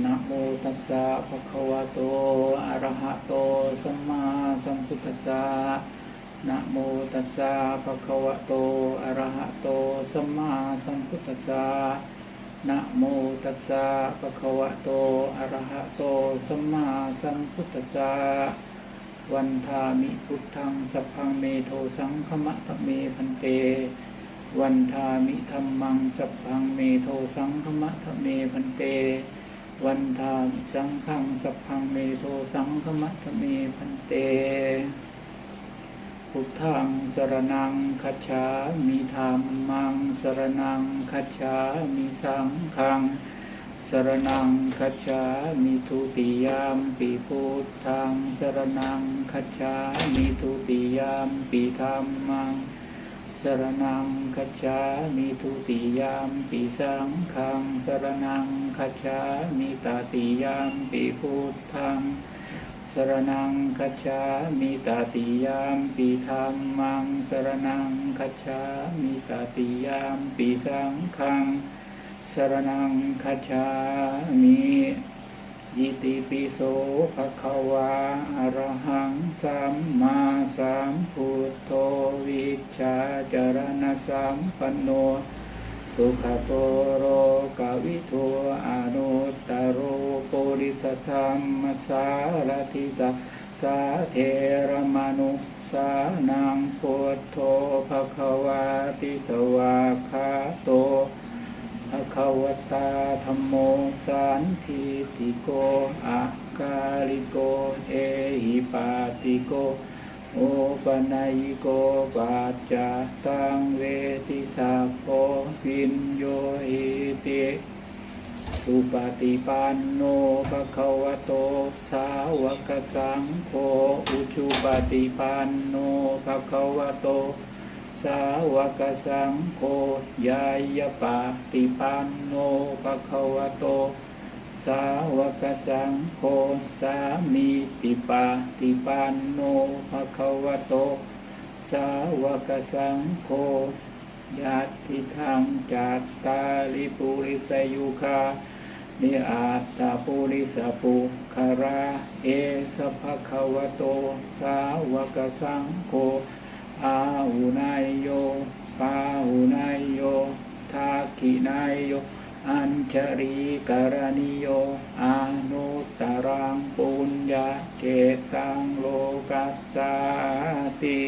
นะโมตัสสะภะคะวะโต อะระหะโต สัมมาสัมพุทธัสสะนะโมตัสสะภะคะวะโต อะระหะโต สัมมาสัมพุทธัสสะนะโมตัสสะภะคะวะโต อะระหะโต สัมมาสัมพุทธัสสะวันทามิพุทธังสัพพังเมโทสังฆมะทะเมพันเต วันทามิธรรมังสัพพังเมโทสังฆมะทะเมพันเต วันทามสังฆังสัพพังเมโทสังฆมะทะเมพันเตพุทธังสรนังคัจฉามิธรรมังสรนังคัจฉามิสังฆังสรนังคัจฉามิทุติยามปีพุทธังสรนังคัจฉามิทุติยามปีธรรมังสรนังคัจฉามิทุติยามปิสังฆังสรนัง คัจฉามิตาติยามปิพุทธังสรนังคัจฉามิตาติยามปิธรรมังสรนังคัจฉามิตาติยามปิสังฆังสรนังคัจฉามิยิติปิโสภะคะวาอรหังสัมมาสัมพุทโธวิชชาจารณสัมปันโน สุขโตโรกวิโทอนุตตโรปุริสธรรมสารทิตาสาเทรมนุสานังพุทโธภควาติสวาคาโตภควตาธรรมโมสันทิติโกอะกาลิโก เอหิปาติโก โอปนัยโกปัจจตังเวทิสัพโพวินโยหิติสุปฏิปันโนภะคะวะโต สาวกสังโฆ อุชุปฏิปันโนภะคะวะโต สาวกสังโฆ ยายปาติปันโนภะคะวะโต สาวกสังโฆสามีติปาติปันโนภะคะวะโต สาวกสังโฆญาติทางจัตตาลิปุริสยุคานิอาตตาปุริสปุคารา เอสภะคะวะโต สาวกสังโฆอาหุนายโยปาหุนายโยทากินายโย อัญชรีกรณิโยอนุตตรังปุญญาเกตังโลกัสสาติ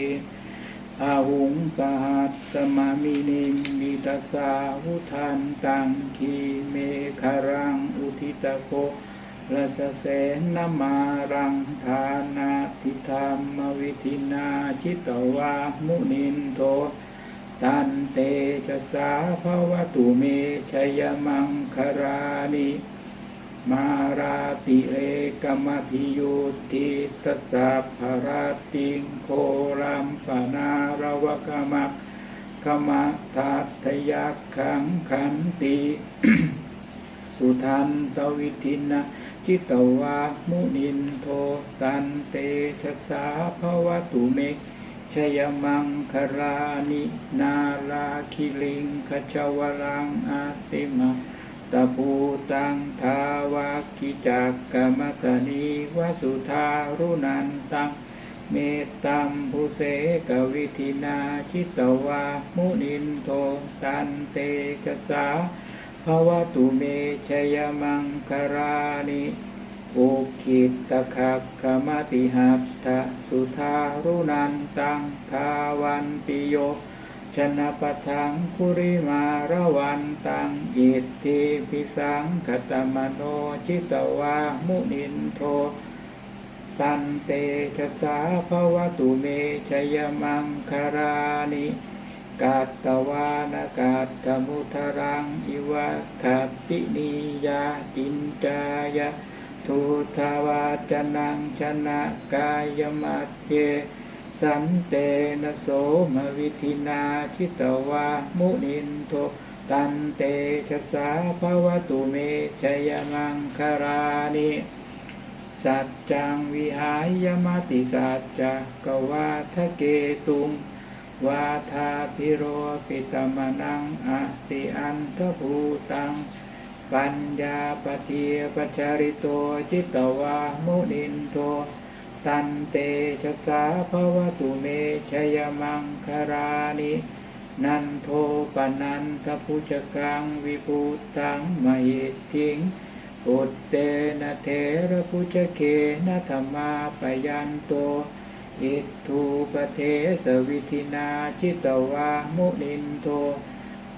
อาหุงสหัสสมามินิมมิตาสาวุทันตังคีเมฆรังอุทิตโกรัสเสนมารังทานาทิธรรมวิธินาชิตวามุนินโท ตันเตชะสาภวตุเมชยมังคารานิมาราติเรกมพิยุติตัสสะภราติงโครัมปนารวกมะขมะทัตยักขังขันติ สุทันตวิทินะจิตวามุนินโทตันเตชะสาภวตุเม ชยมังครานินาลาคิลิงขจวรังอาติมาตะปูตังทาวาคิจักกมสนีวสุธารุนันตังเมตตัมภูเสกวิธินาชิตวามุนินโทตันเตกสาภวตุเมชยมังครานิ อุคิตตะคักขมติหัตถะสุธารุนันตังทาวันปิโยชนะปะทังคุริมาระวันตังอิทธิพิสังคตมโนจิตวามุนินโท ตันเตชะสาภวตุเมชยมังคารานิกาตวานากาตมุทรัง อิวะขัตตินิยาจินจายะ ทุทาวาจนังชนะกายมัจเจสันเตนะโสมวิธินาชิตวามุนินโทตันเตชะสาภวตุเมชยมังคารานิสัจจังวิหายมติสัจจกวาทะเกตุงวาทาพิโรปิตมนังอติอันทภูตัง ปัญญาปเทียปจาริโตจิตตวามุนินโทตันเตชะสาภวตุเมชยมังคารานินันโทปนันทพุจกังวิภูตังมหิตทิงอุตเตนะเทระพุจเคนะธรรมาปยันโต อิทธุปเทสวิธินาจิตตวามุนินโท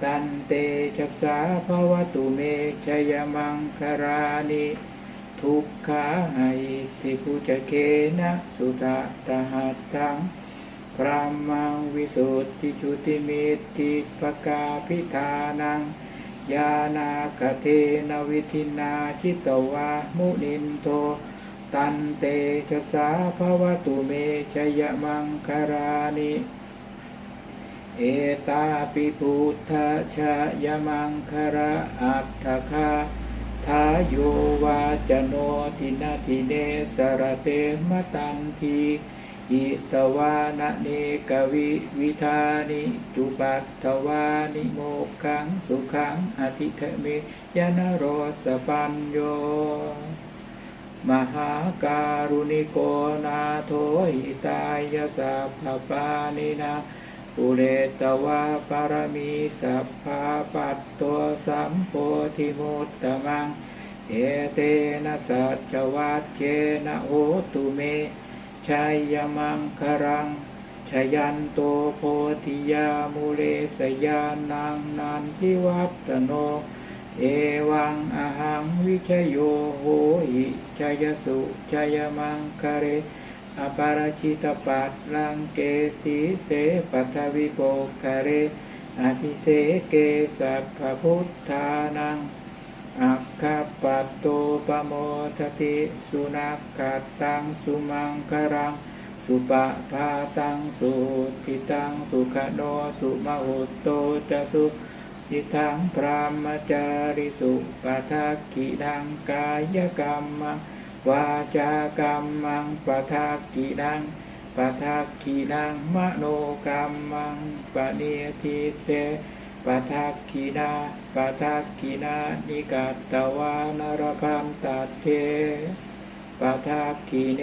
ตันเตชะสาภวตุเมชยมังคารานิทุกขาหิติพุจเคนะสุตะตหัตถังพระมังวิสุทธิจุติมิติปกาพิธานังยานาคเทนวิธินาจิตตวามุนินโท ตันเตชะสาภวตุเมชยมังคารานิ เอตาปิพุทธชายมังคระอัตถคาทาโยวาจโนทินาทิเนสรเตมตันทีอิตวานะเนกวิวิธานิจุปัตถวานิโมกขังสุขังอธิเทเมยนโรสปัญโย มหาการุณิโกนาโทหิตายสัพพปานินา ปุเรตวาปารมีสัพพาปัตโตสัมโพธิมุตตมัง เอเตนะสัจวัตเจนะโหตุเมชัยยมังครังชยันโตโพธิยามุเลสยานังนันทิวัตโน เอวังอหังวิชโยโหหิชยสุชยมังคเร อปาราชิตปัตลังเกสีเสปัทวิโปคเรอภิเสเกสัพพพุทธานังอัคคปัตโตปโมทติสุนักขัตังสุมังครัง สุปะพาตังสุทิตังสุขโนสุมาหุตโตจะสุทิทังพรามจาริสุปัทกิดังกายกรรมัง วาจากรรมังปัทักขิดังปัทักขิดังมโนกรรมังปะเนียทิเตปัทักขินาปัทักขินานิกัตตวานรพันตัดเทปัทักขิเน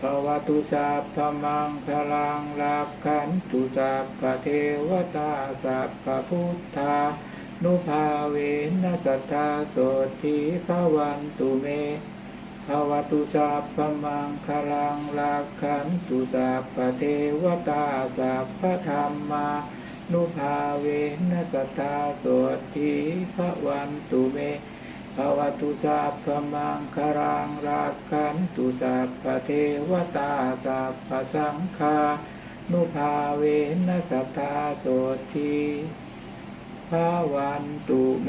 ภวตุสัพพมังคลังลาภขันตุสัพพเทวตาสัพพพุทธา นุภาเวนัสตตาโสทิภวันตุเมภวตุสัพพมังคลังลาภขันตุสัพพเทวตาสัพพธรรมานุภาเวนัสตาโสทิภวันตุเมภวตุสัพพมังครังรักขันตุสัพพเทวตาสัพพสังฆานุภาเวนัสตาโสทิ วันตุเม